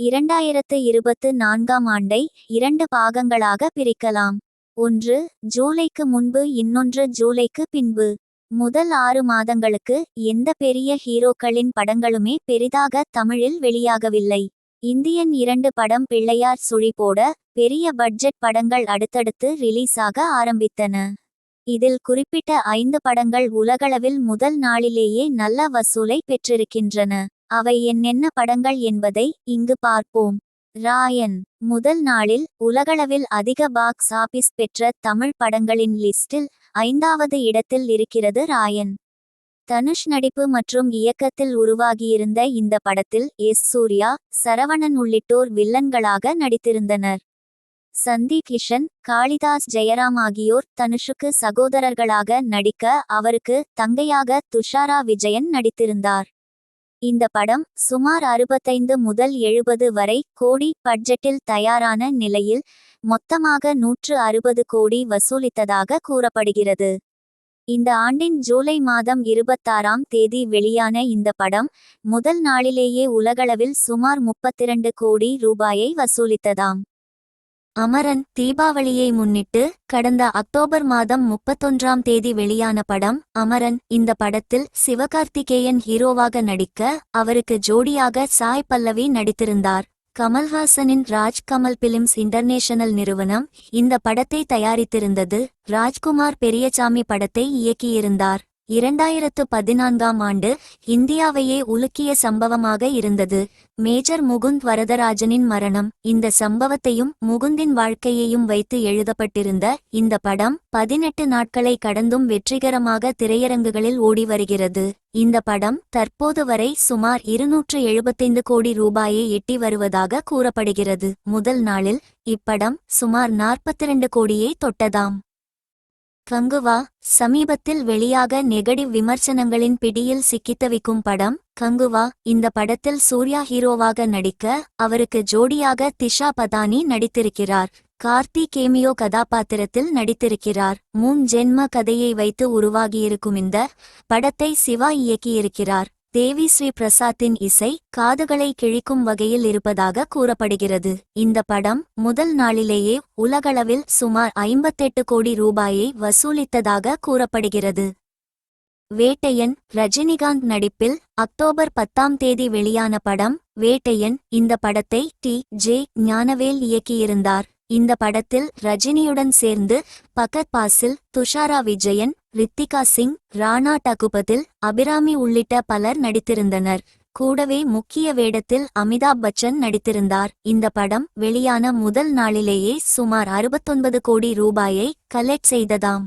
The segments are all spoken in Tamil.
இரண்டாயிரத்து இருபத்து நான்காம் ஆண்டை இரண்டு பாகங்களாக பிரிக்கலாம். ஒன்று ஜூலைக்கு முன்பு இன்னொன்று ஜூலைக்கு பின்பு. முதல் ஆறு மாதங்களுக்கு எந்த பெரிய ஹீரோக்களின் படங்களுமே பெரிதாக தமிழில் வெளியாகவில்லை. இந்தியன் இரண்டு படம் பிள்ளையார் சுழி போட பெரிய பட்ஜெட் படங்கள் அடுத்தடுத்து ரிலீஸாக ஆரம்பித்தன. இதில் குறிப்பிட்ட ஐந்து படங்கள் உலகளவில் முதல் நாளிலேயே நல்ல வசூலை பெற்றிருக்கின்றன. அவை என்னென்ன படங்கள் என்பதை இங்கு பார்ப்போம். ராயன் முதல் நாளில் உலகளவில் அதிக பாக்ஸ் ஆபீஸ் பெற்ற தமிழ் படங்களின் லிஸ்டில் ஐந்தாவது இடத்தில் இருக்கிறது ராயன். தனுஷ் நடிப்பு மற்றும் இயக்கத்தில் உருவாகியிருந்த இந்த படத்தில் எஸ். சூர்யா சரவணன் உள்ளிட்டோர் வில்லன்களாக நடித்திருந்தனர். சந்தீப் கிஷன் காளிதாஸ் ஜெயராம் ஆகியோர் தனுஷுக்கு சகோதரர்களாக நடிக்க அவருக்கு தங்கையாக துஷாரா விஜயன் நடித்திருந்தார். இந்த படம் சுமார் அறுபத்தைந்து முதல் எழுபது வரை கோடி பட்ஜெட்டில் தயாரான நிலையில் மொத்தமாக நூற்று அறுபது கோடி வசூலித்ததாக கூறப்படுகிறது. இந்த ஆண்டின் ஜூலை மாதம் இருபத்தாறாம் தேதி வெளியான இந்த படம் முதல் நாளிலேயே உலகளவில் சுமார் முப்பத்திரண்டு கோடி ரூபாயை வசூலித்ததாம். அமரன் தீபாவளியை முன்னிட்டு கடந்த அக்டோபர் மாதம் முப்பத்தொன்றாம் தேதி வெளியான படம் அமரன். இந்த படத்தில் சிவகார்த்திகேயன் ஹீரோவாக நடிக்க அவருக்கு ஜோடியாக சாய் பல்லவி நடித்திருந்தார். கமல்ஹாசனின் ராஜ் கமல் பிலிம்ஸ் இன்டர்நேஷனல் நிறுவனம் இந்த படத்தை தயாரித்திருந்தது. ராஜ்குமார் பெரியசாமி படத்தை இயக்கியிருந்தார். இரண்டாயிரத்து பதினான்காம் ஆண்டு இந்தியாவையே உலுக்கிய சம்பவமாக இருந்தது. மேஜர் முகுந்த் வரதராஜனின் மரணம். இந்த சம்பவத்தையும் முகுந்தின் வாழ்க்கையையும் வைத்து எழுதப்பட்டிருந்த இந்த படம் பதினெட்டு நாட்களை கடந்தும் வெற்றிகரமாக திரையரங்குகளில் ஓடி வருகிறது. இந்த படம் தற்போது வரை சுமார் இருநூற்று எழுபத்தைந்து கோடி ரூபாயை எட்டி வருவதாக கூறப்படுகிறது. முதல் நாளில் இப்படம் சுமார் நாற்பத்திரண்டு கோடியை தொட்டதாம். கங்குவா சமீபத்தில் வெளியாக நெகடிவ் விமர்சனங்களின் பிடியில் சிக்கித்தவிக்கும் படம் கங்குவா இந்த படத்தில் சூர்யா ஹீரோவாக நடிக்க அவருக்கு ஜோடியாக திஷா பதானி நடித்திருக்கிறார். கார்த்தி கேமியோ கதாபாத்திரத்தில் நடித்திருக்கிறார். மூன் ஜென்ம கதையை வைத்து உருவாகியிருக்கும் இந்த படத்தை சிவா இயக்கியிருக்கிறார். தேவி ஸ்ரீ பிரசாத்தின் இசை காதுகளை கிழிக்கும் வகையில் இருப்பதாக கூறப்படுகிறது. இந்த படம் முதல் நாளிலேயே உலகளவில் சுமார் ஐம்பத்தெட்டு கோடி ரூபாயை வசூலித்ததாக கூறப்படுகிறது. வேட்டையன் ரஜினிகாந்த் நடிப்பில் அக்டோபர் பத்தாம் தேதி வெளியான படம் வேட்டையன். இந்த படத்தை டி. ஜே. ஞானவேல் இயக்கியிருந்தார். இந்த படத்தில் ரஜினியுடன் சேர்ந்து பகத் பாசில் துஷாரா விஜயன் ரித்திகா சிங் ராணா டகுபதில் அபிராமி உள்ளிட்ட பலர் நடித்திருந்தனர். கூடவே முக்கிய வேடத்தில் அமிதாப் பச்சன் நடித்திருந்தார். இந்த படம் வெளியான முதல் நாளிலேயே சுமார் அறுபத்தொன்பது கோடி ரூபாயை கலெக்ட் செய்ததாம்.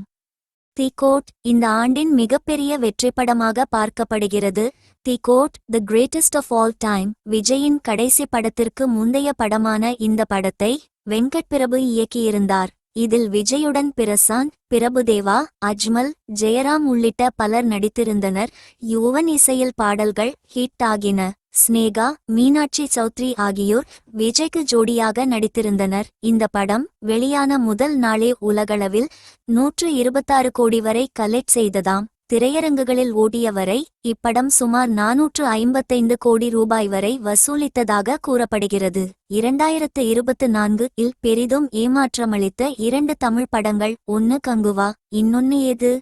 தி கோட் இந்த ஆண்டின் மிகப்பெரிய வெற்றிப்படமாக பார்க்கப்படுகிறது. The goat the greatest of all time விஜயின் கடைசி படத்திற்கு முந்தைய படமான இந்த படத்தை வெங்கட் பிரபு இயக்கியிருந்தார். இதில் விஜயுடன் பிரசாந்த் பிரபுதேவா அஜ்மல் ஜெயராம் உள்ளிட்ட பலர் நடித்திருந்தனர். யுவன் இசையில் பாடல்கள் ஹிட் ஆகின. ஸ்னேகா மீனாட்சி சௌத்ரி ஆகியோர் விஜய்க்கு ஜோடியாக நடித்திருந்தனர். இந்த படம் வெளியான முதல் நாளே உலகளவில் நூற்று இருபத்தாறு கோடி வரை கலெக்ட் செய்ததாம். திரையரங்குகளில் ஓடிய வரை இப்படம் சுமார் நாநூற்று ஐம்பத்தைந்து கோடி ரூபாய் வரை வசூலித்ததாக கூறப்படுகிறது. இரண்டாயிரத்து இருபத்து நான்கு இல் பெரிதும் ஏமாற்றமளித்த இரண்டு தமிழ் படங்கள் ஒன்னு கங்குவா இன்னொன்னு எது